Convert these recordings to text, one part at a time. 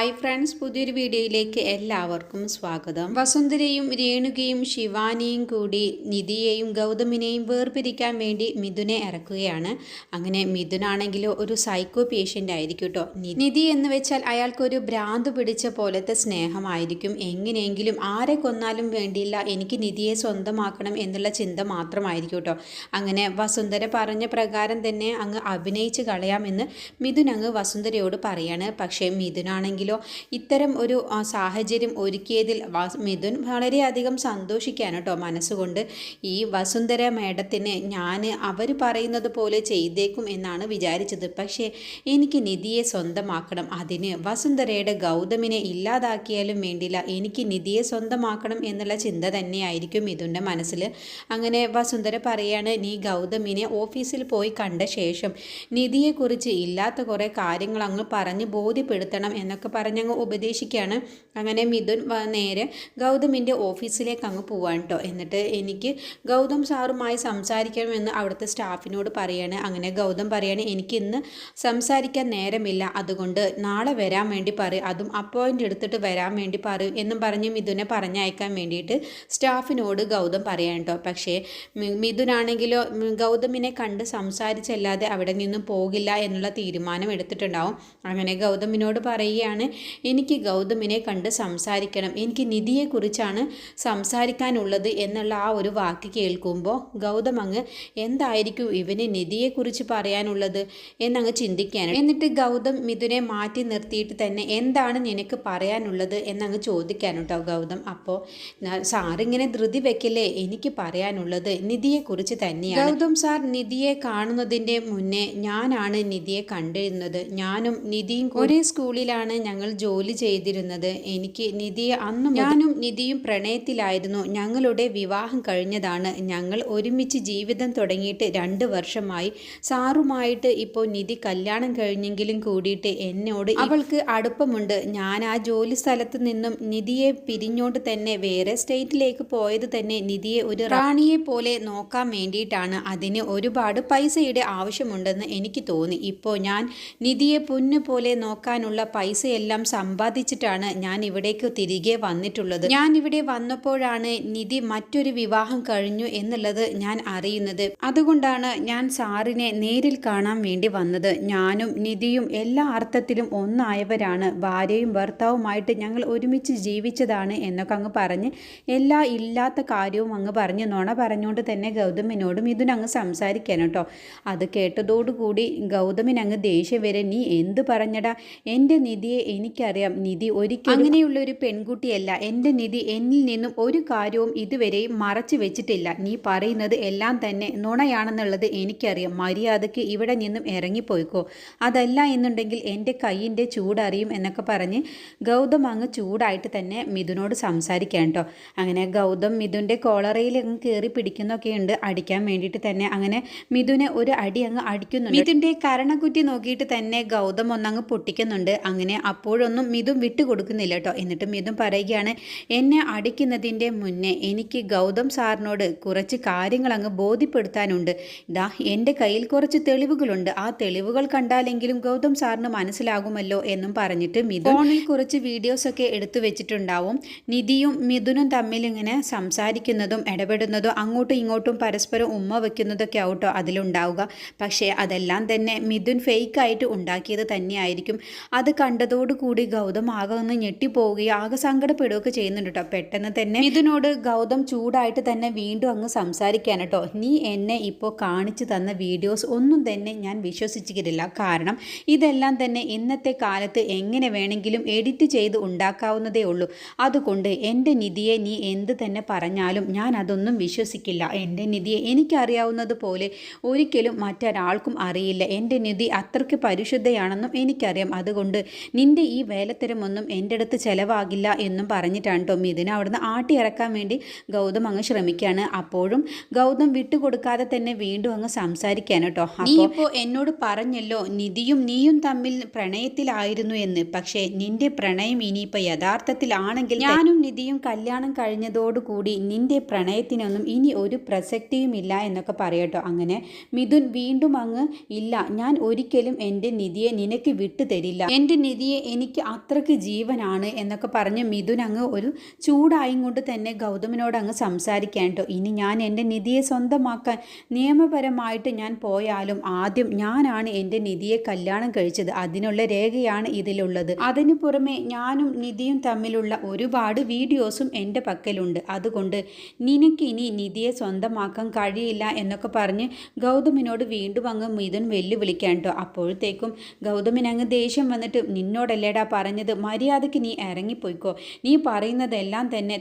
Hi friends പുതിയൊരു വീഡിയോയിലേക്ക് എല്ലാവർക്കും സ്വാഗതം. വസുന്ധരയും രേണുകയും ശിവാനിയും കൂടി നിധിയെയും ഗൗതമിനെയും വേർപിരിക്കാൻ വേണ്ടി മിഥുനെ ഇറക്കുകയാണ്. അങ്ങനെ മിഥുനാണെങ്കിലോ ഒരു സൈക്കോ പേഷ്യന്റ് ആയിരിക്കും കേട്ടോ നിധി എന്ന് വെച്ചാൽ അയാൾക്കൊരു ഭ്രാന്ത് പിടിച്ച പോലത്തെ സ്നേഹമായിരിക്കും. എങ്ങനെയെങ്കിലും ആരെ കൊന്നാലും വേണ്ടിയില്ല എനിക്ക് നിധിയെ സ്വന്തമാക്കണം എന്നുള്ള ചിന്ത മാത്രമായിരിക്കും കേട്ടോ അങ്ങനെ വസുന്ധര പറഞ്ഞ പ്രകാരം തന്നെ അങ്ങ് അഭിനയിച്ച് കളയാമെന്ന് മിഥുൻ അങ്ങ് വസുന്ധരയോട് പറയാണ്. പക്ഷേ മിഥുനാണെങ്കിലോ ഇത്തരം ഒരു സാഹചര്യം ഒരുക്കിയതിൽ മിഥുൻ വളരെയധികം സന്തോഷിക്കാൻ കേട്ടോ മനസ്സുകൊണ്ട്. ഈ വസുന്ധര മേഡത്തിന് ഞാൻ അവർ പറയുന്നത് പോലെ ചെയ്തേക്കും എന്നാണ് വിചാരിച്ചത്. പക്ഷേ എനിക്ക് നിധിയെ സ്വന്തമാക്കണം. അതിന് വസുന്ധരയുടെ ഗൗതമിനെ ഇല്ലാതാക്കിയാലും വേണ്ടില്ല. എനിക്ക് നിധിയെ സ്വന്തമാക്കണം എന്നുള്ള ചിന്ത തന്നെയായിരിക്കും മിഥുന്റെ മനസ്സിൽ. അങ്ങനെ വസുന്ധര പറയാണ് നീ ഗൗതമിനെ ഓഫീസിൽ പോയി കണ്ട ശേഷം നിധിയെക്കുറിച്ച് ഇല്ലാത്ത കുറേ കാര്യങ്ങൾ അങ്ങ് പറഞ്ഞ് ബോധ്യപ്പെടുത്തണം എന്നൊക്കെ പറഞ്ഞങ്ങ് ഉപദേശിക്കുകയാണ് അങ്ങനെ മിഥുൻ നേരെ ഗൗതമിന്റെ ഓഫീസിലേക്ക് അങ്ങ് പോവാൻ കേട്ടോ എന്നിട്ട് എനിക്ക് ഗൗതം സാറുമായി സംസാരിക്കണമെന്ന് അവിടുത്തെ സ്റ്റാഫിനോട് പറയാണ്. അങ്ങനെ ഗൗതം പറയാണ് എനിക്ക് ഇന്ന് സംസാരിക്കാൻ നേരമില്ല. അതുകൊണ്ട് നാളെ വരാൻ വേണ്ടി പറയും. അതും അപ്പോയിന്റ് എടുത്തിട്ട് വരാൻ വേണ്ടി പറയും എന്നും പറഞ്ഞ് മിഥുനെ പറഞ്ഞയക്കാൻ വേണ്ടിയിട്ട് സ്റ്റാഫിനോട് ഗൗതം പറയാൻ കേട്ടോ പക്ഷേ മിഥുനാണെങ്കിലോ ഗൗതമിനെ കണ്ട് സംസാരിച്ചല്ലാതെ അവിടെ നിന്നും പോകില്ല എന്നുള്ള തീരുമാനം എടുത്തിട്ടുണ്ടാവും. അങ്ങനെ ഗൗതമിനോട് പറയുകയാണ് എനിക്ക് ഗൗതമിനെ കണ്ട് സംസാരിക്കണം എനിക്ക് നിധിയെക്കുറിച്ചാണ് സംസാരിക്കാനുള്ളത് എന്നുള്ള ആ ഒരു വാക്ക് കേൾക്കുമ്പോൾ ഗൗതം അങ്ങ് എന്തായിരിക്കും ഇവന് നിധിയെക്കുറിച്ച് പറയാനുള്ളത് എന്നങ്ങ് ചിന്തിക്കാനും എന്നിട്ട് ഗൗതം മിഥുനെ മാറ്റി നിർത്തിയിട്ട് തന്നെ എന്താണ് നിനക്ക് പറയാനുള്ളത് എന്നങ്ങ് ചോദിക്കാൻ കേട്ടോ ഗൗതം അപ്പോൾ സാറിങ്ങനെ ധൃതി വെക്കല്ലേ? എനിക്ക് പറയാനുള്ളത് നിധിയെക്കുറിച്ച് തന്നെയാണ്. ഗൗതം സാർ നിധിയെ കാണുന്നതിന്റെ മുന്നേ ഞാനാണ് നിധിയെ കണ്ടിരുന്നത്. ഞാനും നിധിയും ഒരേ സ്കൂളിലാണ് ഞങ്ങൾ ജോലി ചെയ്തിരുന്നത്. എനിക്ക് നിധിയെ അന്നും ഞാനും നിധിയും പ്രണയത്തിലായിരുന്നു. ഞങ്ങളുടെ വിവാഹം കഴിഞ്ഞതാണ്. ഞങ്ങൾ ഒരുമിച്ച് ജീവിതം തുടങ്ങിയിട്ട് രണ്ട് വർഷമായി. സാറുമായിട്ട് ഇപ്പോൾ നിധി കല്യാണം കഴിഞ്ഞെങ്കിലും കൂടിയിട്ട് എന്നോട് അവൾക്ക് അടുപ്പമുണ്ട്. ഞാൻ ആ ജോലി സ്ഥലത്ത് നിന്നും നിധിയെ പിരിഞ്ഞോണ്ട് തന്നെ വേറെ സ്റ്റേറ്റിലേക്ക് പോയത് തന്നെ നിധിയെ ഒരു റാണിയെ പോലെ നോക്കാൻ വേണ്ടിയിട്ടാണ്. അതിന് ഒരുപാട് പൈസയുടെ ആവശ്യമുണ്ടെന്ന് എനിക്ക് തോന്നി. ഇപ്പോൾ ഞാൻ നിധിയെ പൊന്നു പോലെ നോക്കാനുള്ള പൈസയെല്ലാം സമ്പാദിച്ചിട്ടാണ് ഞാൻ ഇവിടേക്ക് തിരികെ വന്നിട്ടുള്ളത്. ഞാൻ ഇവിടെ വന്നപ്പോഴാണ് നിധി മറ്റൊരു വിവാഹം കഴിഞ്ഞു എന്നുള്ളത് ഞാൻ അറിയുന്നത്. അതുകൊണ്ടാണ് ഞാൻ സാറിനെ നേരിൽ കാണാൻ വേണ്ടി വന്നത്. ഞാനും നിധിയും എല്ലാ അർത്ഥത്തിലും ഒന്നായവരാണ്. ഭാര്യയും ഭർത്താവുമായിട്ട് ഞങ്ങൾ ഒരുമിച്ച് ജീവിച്ചതാണ് എന്നൊക്കെ അങ്ങ് പറഞ്ഞ് എല്ലാ ഇല്ലാത്ത കാര്യവും അങ്ങ് പറഞ്ഞ് നുണ പറഞ്ഞുകൊണ്ട് തന്നെ ഗൗതമിനോടും ഇതിനങ്ങ് സംസാരിക്കാൻ കേട്ടോ. അത് കേട്ടതോടുകൂടി ഗൗതമിനങ്ങ് ദേഷ്യം വരെ. നീ എന്ത് പറഞ്ഞടാ? എന്റെ നിധിയെ എനിക്കറിയാം നിധി ഒരിക്കലും അങ്ങനെയുള്ള ഒരു പെൺകുട്ടിയല്ല. എന്റെ നിധി എന്നിൽ നിന്നും ഒരു കാര്യവും ഇതുവരെയും മറച്ചു വെച്ചിട്ടില്ല. നീ പറയുന്നത് എല്ലാം തന്നെ നുണയാണെന്നുള്ളത് എനിക്കറിയാം. മര്യാദയ്ക്ക് ഇവിടെ നിന്നും ഇറങ്ങിപ്പോയിക്കോ. അതല്ല എന്നുണ്ടെങ്കിൽ എന്റെ കൈയിന്റെ ചൂടറിയും എന്നൊക്കെ പറഞ്ഞ് ഗൗതം അങ്ങ് ചൂടായിട്ട് തന്നെ മിഥുനോട് സംസാരിക്കാൻ കേട്ടോ. അങ്ങനെ ഗൗതം മിഥുന്റെ കോളറയിൽ അങ്ങ് കയറി പിടിക്കുന്നൊക്കെ ഉണ്ട്. അടിക്കാൻ വേണ്ടിയിട്ട് തന്നെ അങ്ങനെ മിഥുനെ ഒരു അടി അങ്ങ് അടിക്കുന്നു മിഥുന്റെ കരണക്കുറ്റി നോക്കിയിട്ട് തന്നെ ഗൗതം ഒന്നങ്ങ് പൊട്ടിക്കുന്നുണ്ട്. അങ്ങനെ അപ്പോഴൊന്നും മിഥുൻ വിട്ടുകൊടുക്കുന്നില്ല കേട്ടോ എന്നിട്ട് മിഥുൻ പറയുകയാണ് എന്നെ അടിക്കുന്നതിന്റെ മുന്നേ എനിക്ക് ഗൗതം സാറിനോട് കുറച്ച് കാര്യങ്ങൾ അങ്ങ് ബോധ്യപ്പെടുത്താനുണ്ട്. ഇതാ എന്റെ കയ്യിൽ കുറച്ച് തെളിവുകളുണ്ട്. ആ തെളിവുകൾ കണ്ടാലെങ്കിലും ഗൗതം സാറിന് മനസ്സിലാകുമല്ലോ എന്നും പറഞ്ഞിട്ട് മിഥുൻ ഫോണിൽ കുറച്ച് വീഡിയോസൊക്കെ എടുത്തു വെച്ചിട്ടുണ്ടാവും. നിധിയും മിഥുനും തമ്മിൽ ഇങ്ങനെ സംസാരിക്കുന്നതും ഇടപെടുന്നതും അങ്ങോട്ടും ഇങ്ങോട്ടും പരസ്പരം ഉമ്മ വെക്കുന്നതൊക്കെ ആവട്ടോ അതിലുണ്ടാവുക. പക്ഷേ അതെല്ലാം തന്നെ മിഥുൻ ഫേക്കായിട്ട് ഉണ്ടാക്കിയത് തന്നെയായിരിക്കും. അത് കണ്ടതോടുകൂടി ഗൗതം ആകെ ഒന്ന് ഞെട്ടിപ്പോവുകയും ആകെ സങ്കടപ്പെടുകയൊക്കെ ചെയ്യുന്നുണ്ട് കേട്ടോ പെട്ടെന്ന് തന്നെ ഇതിനോട് ഗൗതം ചൂടായിട്ട് തന്നെ വീണ്ടും അങ്ങ് സംസാരിക്കാൻ കേട്ടോ നീ എന്നെ ഇപ്പോൾ കാണിച്ചു തന്ന വീഡിയോസ് ഒന്നും തന്നെ ഞാൻ വിശ്വസിച്ചിട്ടില്ല കാരണം ഇതെല്ലാം തന്നെ ഇന്നത്തെ കാലത്ത് എങ്ങനെ വേണമെങ്കിലും എഡിറ്റ് ചെയ്ത് ഉണ്ടാക്കാവുന്നതേ ഉള്ളൂ. അതുകൊണ്ട് എന്റെ നിധിയെ നീ എന്ത് തന്നെ പറഞ്ഞാലും ഞാൻ അതൊന്നും വിശ്വസിക്കില്ല. എന്റെ നിധിയെ എനിക്കറിയാവുന്നത് പോലെ ഒരിക്കലും മറ്റൊരാൾക്കും അറിയില്ല. എന്റെ നിധി അത്രയ്ക്ക് പരിശുദ്ധയാണെന്നും എനിക്കറിയാം. അതുകൊണ്ട് നിന്റെ ഈ വേലത്തരമൊന്നും എന്റെ അടുത്ത് ചിലവാകില്ല എന്നും പറഞ്ഞിട്ടാണ് കേട്ടോ ഇതിനെ അവിടുന്ന് ആട്ടി ഇറക്കാൻ വേണ്ടി ഗൗതം അങ്ങ് ശ്രമിക്കുകയാണ് അപ്പോഴും ഗൗതം വിട്ടുകൊടുക്കാതെ തന്നെ വീണ്ടും അങ്ങ് സംസാരിക്കാൻ കേട്ടോ. നീ ഇപ്പോൾ എന്നോട് പറഞ്ഞല്ലോ നിധിയും നീയും തമ്മിൽ പ്രണയത്തിലായിരുന്നു എന്ന്. പക്ഷേ നിന്റെ പ്രണയം ഇനിയിപ്പോൾ യഥാർത്ഥത്തിലാണെങ്കിൽ ഞാനും നിധിയും കല്യാണം കഴിഞ്ഞതോടുകൂടി നിന്റെ പ്രണയത്തിനൊന്നും ഇനി ഒരു പ്രസക്തിയുമില്ല എന്നൊക്കെ പറയട്ടോ അങ്ങനെ മിഥുൻ വീണ്ടും അങ്ങ് ഇല്ല ഞാൻ ഒരിക്കലും എന്റെ നിധിയെ നിനക്ക് വിട്ടു തരില്ല. എന്റെ നിധിയെ എനിക്ക് അത്രയ്ക്ക് ജീവനാണ് എന്നൊക്കെ പറഞ്ഞ് മിഥുൻ അങ്ങ് ഒരു ചൂടായും കൊണ്ട് തന്നെ ഗൗതമിനോട് അങ്ങ് സംസാരിക്കാൻ കേട്ടോ. ഇനി ഞാൻ എന്റെ നിധിയെ സ്വന്തമാക്കാൻ നിയമപരമായിട്ട് ഞാൻ പോയാലും ആദ്യം ഞാനാണ് എന്റെ നിധിയെ കല്യാണം കഴിച്ചത്. അതിനുള്ള രേഖയാണ് ഇതിലുള്ളത്. അതിനു പുറമെ ഞാനും നിധിയും തമ്മിലുള്ള ഒരുപാട് വീഡിയോസും എന്റെ പക്കലുണ്ട്. അതുകൊണ്ട് നിനക്കിനി നിധിയെ സ്വന്തമാക്കാൻ കഴിയില്ല എന്നൊക്കെ പറഞ്ഞ് ഗൗതമിനോട് വീണ്ടും അങ്ങ് മിഥുൻ വെല്ലുവിളിക്കാൻ കേട്ടോ. അപ്പോഴത്തേക്കും ഗൗതമിന് അങ്ങ് ദേഷ്യം വന്നിട്ട് നിന്നോടല്ലേടാ പറഞ്ഞത്? മര്യാദയ്ക്ക് നീ ഇറങ്ങിപ്പോയിക്കോ. നീ പറയുന്നതെല്ലാം തന്നെ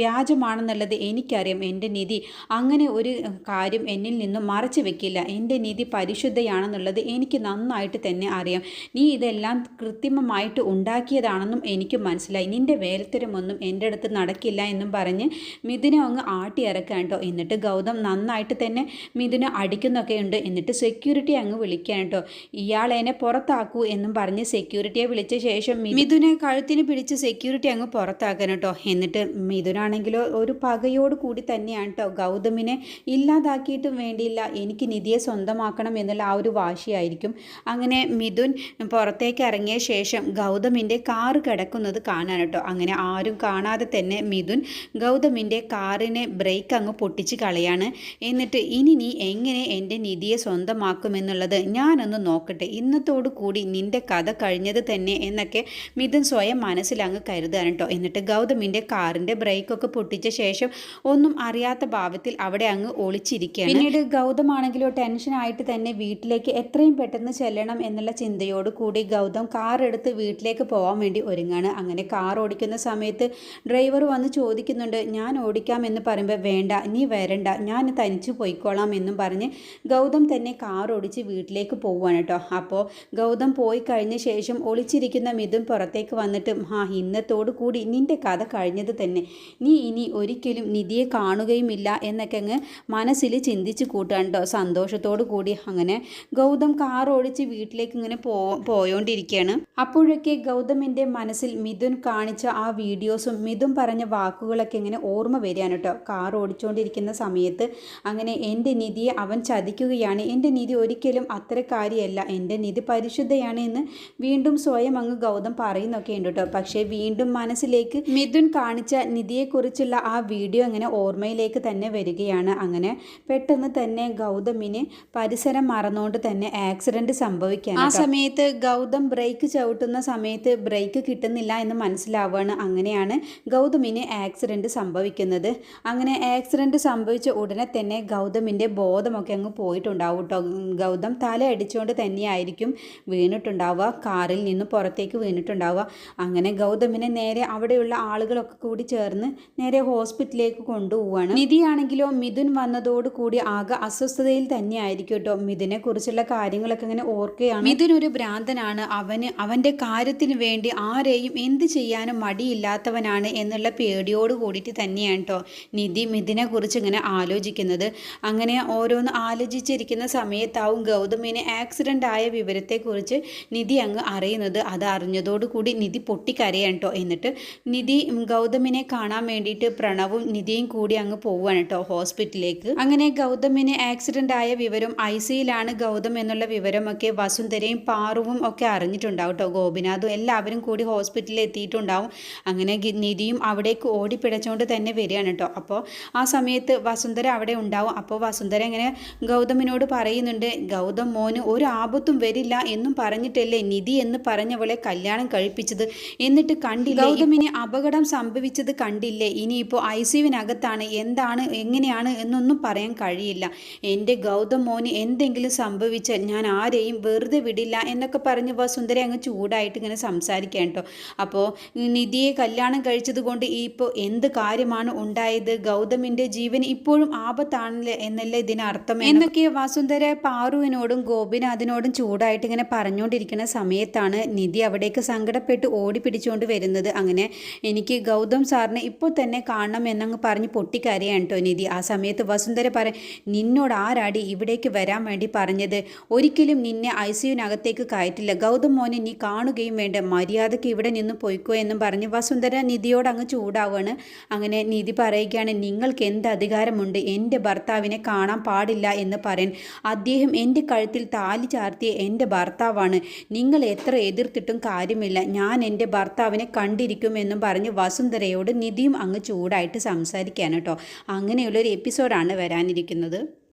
വ്യാജമാണെന്നുള്ളത് എനിക്കറിയാം. എന്റെ നിധി അങ്ങനെ ഒരു കാര്യം എന്നിൽ നിന്നും മറച്ചു വെക്കില്ല. എന്റെ നിധി പരിശുദ്ധയാണെന്നുള്ളത് എനിക്ക് നന്നായിട്ട് തന്നെ അറിയാം. നീ ഇതെല്ലാം കൃത്രിമമായിട്ട് ഉണ്ടാക്കിയതാണെന്നും എനിക്ക് മനസ്സിലായി. നിന്റെ വേലത്തരമൊന്നും എന്റെ അടുത്ത് നടക്കില്ല എന്നും പറഞ്ഞ് മിഥുനെ അങ്ങ് ആട്ടി ഇറക്കാൻ എന്നിട്ട് ഗൗതം നന്നായിട്ട് തന്നെ മിഥുനെ അടിക്കുന്നൊക്കെ ഉണ്ട്. എന്നിട്ട് സെക്യൂരിറ്റി അങ്ങ് വിളിക്കാൻ കേട്ടോ. ഇയാളെന്നെ പുറത്താക്കൂ എന്നും പറഞ്ഞ് സെക്യൂരിറ്റിയെ വിളിച്ച ശേഷം മിഥുനെ കഴുത്തിന് പിടിച്ച് സെക്യൂരിറ്റി അങ്ങ് പുറത്താക്കാൻ കേട്ടോ എന്നിട്ട് മിഥുനാണെങ്കിലോ ഒരു പകയോട് കൂടി തന്നെയാണ് കേട്ടോ ഗൗതമിനെ ഇല്ലാതാക്കിയിട്ടും വേണ്ടിയില്ല. എനിക്ക് നിധിയെ സ്വന്തമാക്കണം എന്നുള്ള ആ ഒരു വാശിയായിരിക്കും. അങ്ങനെ മിഥുൻ പുറത്തേക്ക് ഇറങ്ങിയ ശേഷം ഗൗതമിന്റെ കാറ് കിടക്കുന്നത് കാണാൻ കേട്ടോ അങ്ങനെ ആരും കാണാതെ തന്നെ മിഥുൻ ഗൗതമിന്റെ കാറിനെ ബ്രേക്ക് അങ്ങ് പൊട്ടിച്ച് കളയാണ്. എന്നിട്ട് ഇനി നീ എങ്ങനെ എന്റെ നിധിയെ സ്വന്തമാക്കുമെന്നുള്ളത് ഞാനൊന്ന് നോക്കട്ടെ. ഇന്നത്തോടു കൂടി നിന്റെ കഥ കഴിഞ്ഞത് തന്നെ എന്നൊക്കെ മിഥുൻ സ്വയം മനസ്സിൽ അങ്ങ് കരുതാണ് കേട്ടോ എന്നിട്ട് ഗൗതമിന്റെ കാറിന്റെ ബ്രേക്കൊക്കെ പൊട്ടിച്ച ശേഷം ഒന്നും അറിയാത്ത ഭാവത്തിൽ അവിടെ അങ്ങ് ഒളിച്ചിരിക്കുകയാണ്. പിന്നീട് ഗൗതമാണെങ്കിലോ ടെൻഷനായിട്ട് തന്നെ വീട്ടിലേക്ക് എത്രയും പെട്ടെന്ന് ചെല്ലണം എന്നുള്ള ചിന്തയോട് കൂടി ഗൗതം കാർ എടുത്ത് വീട്ടിലേക്ക് പോകാൻ വേണ്ടി ഒരുങ്ങാണ്. അങ്ങനെ കാർ ഓടിക്കുന്ന സമയത്ത് ഡ്രൈവർ വന്ന് ചോദിക്കുന്നുണ്ട് ഞാൻ ഓടിക്കാം എന്ന് പറയുമ്പോൾ വേണ്ട നീ വരണ്ട ഞാൻ തനിച്ച് പോയിക്കോളാം എന്നും പറഞ്ഞ് ഗൗതം തന്നെ കാർ ഓടിച്ച് വീട്ടിലേക്ക് പോവുകയാണ് കേട്ടോ അപ്പോൾ ഗൗതം പോയി കഴിഞ്ഞ ശേഷം ഒളിച്ചിരിക്കുന്ന മിഥുൻ പുറത്തേക്ക് വന്നിട്ടും ഹാ ഇന്നത്തോടു കൂടി നിന്റെ കഥ കഴിഞ്ഞത് തന്നെ. നീ ഇനി ഒരിക്കലും നിധിയെ കാണുകയുമില്ല എന്നൊക്കെ അങ്ങ് മനസ്സിൽ ചിന്തിച്ച് കൂട്ടാണ്ടോ കേട്ടോ സന്തോഷത്തോടു കൂടി അങ്ങനെ ഗൗതം കാർ ഓടിച്ച് വീട്ടിലേക്ക് ഇങ്ങനെ പോ പോയോണ്ടിരിക്കുകയാണ് അപ്പോഴൊക്കെ ഗൗതമിന്റെ മനസ്സിൽ മിഥുൻ കാണിച്ച ആ വീഡിയോസും മിഥുൻ പറഞ്ഞ വാക്കുകളൊക്കെ ഇങ്ങനെ ഓർമ്മ വരികയാണ് കേട്ടോ കാർ ഓടിച്ചുകൊണ്ടിരിക്കുന്ന സമയത്ത് അങ്ങനെ എന്റെ നിധിയെ അവൻ ചതിക്കുകയാണ്. എന്റെ നിധി ഒരിക്കലും അത്ര അത്തരക്കാരിയല്ല. എന്റെ നിധി പരിശുദ്ധയാണ് എന്ന് വീണ്ടും സ്വയം അങ്ങ് ഗൗതം പറയുന്നൊക്കെ ഉണ്ട് കേട്ടോ പക്ഷേ വീണ്ടും മനസ്സിലേക്ക് മിഥുൻ കാണിച്ച നിധിയെക്കുറിച്ചുള്ള ആ വീഡിയോ അങ്ങനെ ഓർമ്മയിലേക്ക് തന്നെ വരികയാണ്. അങ്ങനെ പെട്ടെന്ന് തന്നെ ഗൗതമിന് പരിസരം മറന്നുകൊണ്ട് തന്നെ ആക്സിഡന്റ് സംഭവിക്കാൻ ആ സമയത്ത് ഗൗതം ബ്രേക്ക് ചവിട്ടുന്ന സമയത്ത് ബ്രേക്ക് കിട്ടുന്നില്ല എന്ന് മനസ്സിലാവുകയാണ്. അങ്ങനെയാണ് ഗൗതമിന് ആക്സിഡന്റ് സംഭവിക്കുന്നത്. അങ്ങനെ ആക്സിഡന്റ് സംഭവിച്ച ഉടനെ തന്നെ ഗൗതമിന്റെ ബോധമൊക്കെ അങ്ങ് പോയിട്ടുണ്ടാവും കേട്ടോ ഗൗതം തല അടിച്ചുകൊണ്ട് തന്നെയായിരിക്കും വീണിട്ടുണ്ടാവുക. കാറിൽ നിന്ന് പുറത്തേക്ക് വീണിട്ടുണ്ടാവുക. അങ്ങനെ ഗൗതമിനെ നേരെ അവിടെയുള്ള ആളുകളൊക്കെ കൂടി ചേർന്ന് നേരെ ഹോസ്പിറ്റലിലേക്ക് കൊണ്ടുപോവുകയാണ്. നിധിയാണെങ്കിലോ മിഥുൻ വന്നതോടുകൂടി ആകെ അസ്വസ്ഥതയിൽ തന്നെയായിരിക്കും കേട്ടോ മിഥുനെ കുറിച്ചുള്ള കാര്യങ്ങളൊക്കെ ഇങ്ങനെ ഓർക്കുകയാണ്. മിഥുൻ ഒരു ഭ്രാന്തനാണ്. അവന് അവന്റെ കാര്യത്തിന് വേണ്ടി ആരെയും എന്ത് ചെയ്യാനും മടിയില്ലാത്തവനാണ് എന്നുള്ള പേടിയോട് കൂടിയിട്ട് തന്നെയാണ് കേട്ടോ നിധി മിഥുനെ കുറിച്ച് ഇങ്ങനെ ആലോചിക്കുന്നത്. അങ്ങനെ ഓരോന്ന് ആലോചിച്ചിരിക്കുന്ന സമയത്താവും ഗൗതമിന് ആക്സിഡന്റ് ആയ വിവരത്തെക്കുറിച്ച് നിധി അങ്ങ് അറിയുന്നത്. അത് അറിഞ്ഞതോടുകൂടി നിധി പൊട്ടിക്കരയാണ് കേട്ടോ എന്നിട്ട് നിധി ഗൗതമിനെ കാണാൻ വേണ്ടിയിട്ട് പ്രണവും നിധിയും കൂടി അങ്ങ് പോവുകയാണ് കേട്ടോ ഹോസ്പിറ്റലിലേക്ക്. അങ്ങനെ ഗൗതമിന് ആക്സിഡന്റ് ആയ വിവരം ഐ സിയിലാണ് ഗൗതം എന്നുള്ള വിവരമൊക്കെ വസുന്ധരയും പാറുവും ഒക്കെ അറിഞ്ഞിട്ടുണ്ടാവും കേട്ടോ ഗോപിനാഥും എല്ലാവരും കൂടി ഹോസ്പിറ്റലിൽ എത്തിയിട്ടുണ്ടാവും. അങ്ങനെ നിധിയും അവിടേക്ക് ഓടിപ്പിടച്ചുകൊണ്ട് തന്നെ വരികയാണ് കേട്ടോ അപ്പോൾ ആ സമയത്ത് വസുന്ധര അവിടെ ഉണ്ടാവും. അപ്പോൾ വസുന്ധര ഇങ്ങനെ ഗൗതമിനോട് പറയുന്നുണ്ട് ഗൗതം മോന് ഒരു ആപത്തും വരില്ല എന്നും പറഞ്ഞിട്ടല്ലേ നിധി എന്ന് പറഞ്ഞവളെ കല്യാണം കഴിപ്പിച്ചത്. എന്നിട്ട് കണ്ടില്ല? ഗൗതമിന് അപകടം സംഭവിച്ചത് കണ്ടില്ലേ? ഇനിയിപ്പോൾ ഐ സിയുവിനകത്താണ് എന്താണ്? എങ്ങനെയാണ്? എന്നൊന്നും പറയാൻ കഴിയില്ല. എന്റെ ഗൗതം മോന് എന്തെങ്കിലും സംഭവിച്ചാൽ ഞാൻ ആരെയും വെറുതെ വിടില്ല എന്നൊക്കെ പറഞ്ഞ് വസുന്ധര അങ്ങ് ചൂടായിട്ട് ഇങ്ങനെ സംസാരിക്കാൻ കേട്ടോ അപ്പോൾ നിധിയെ കല്യാണം കഴിച്ചത് കൊണ്ട് ഇപ്പോൾ എന്ത് കാര്യമാണ് ഉണ്ടായത്? ഗൗതമിന്റെ ജീവൻ ഇപ്പോഴും ആപത്താണല്ലേ എന്നല്ലേ ഇതിനർത്ഥം എന്നൊക്കെ വസുന്ധര പാറുവിനോടും ഗോപിനാഥിനോടും ചൂടായിട്ട് ഇങ്ങനെ പറഞ്ഞുകൊണ്ടിരിക്കുന്ന സമയത്താണ് നിധി അവിടേക്ക് സങ്കടപ്പെട്ട് ഓടി പിടിച്ചുകൊണ്ട് വരുന്നത് അങ്ങനെ എനിക്ക് ഗൗതം സാറിനെ ഇപ്പോൾ തന്നെ കാണണം എന്നങ്ങ് പറഞ്ഞ് പൊട്ടിക്കരയാണ് കേട്ടോ നിധി. ആ സമയത്ത് വസുന്ധര പറ നിന്നോട് ആരാടി ഇവിടേക്ക് വരാൻ വേണ്ടി പറഞ്ഞത്? ഒരിക്കലും നിന്നെ ഐ സിയുനകത്തേക്ക് കയറ്റില്ല. ഗൗതം മോനെ നീ കാണുകയും വേണ്ട. മര്യാദയ്ക്ക് ഇവിടെ നിന്ന് പോയിക്കോ എന്നും പറഞ്ഞ് വസുന്ധര നിധിയോട് അങ്ങ് ചൂടാവാണ്. അങ്ങനെ നിധി പറയുകയാണ് നിങ്ങൾക്ക് എന്ത് അധികാരമുണ്ട്? എന്റെ ഭർത്താവിനെ കാണാൻ പാടില്ല എന്ന് പറയാൻ. അദ്ദേഹം എന്റെ കഴുത്തിൽ താലി ചാർത്തിയ എന്റെ ഭർത്താവാണ്. നിങ്ങൾ എത്ര എതിർത്തിട്ട് കൊടുത്തിട്ടും കാര്യമില്ല. ഞാൻ എന്റെ ഭർത്താവിനെ കണ്ടിരിക്കുമെന്നും പറഞ്ഞ് വസുന്ധരയോട് നിധിയും അങ്ങ് ചൂടായിട്ട് സംസാരിക്കാനോ കേട്ടോ. അങ്ങനെയുള്ളൊരു എപ്പിസോഡാണ് വരാനിരിക്കുന്നത്.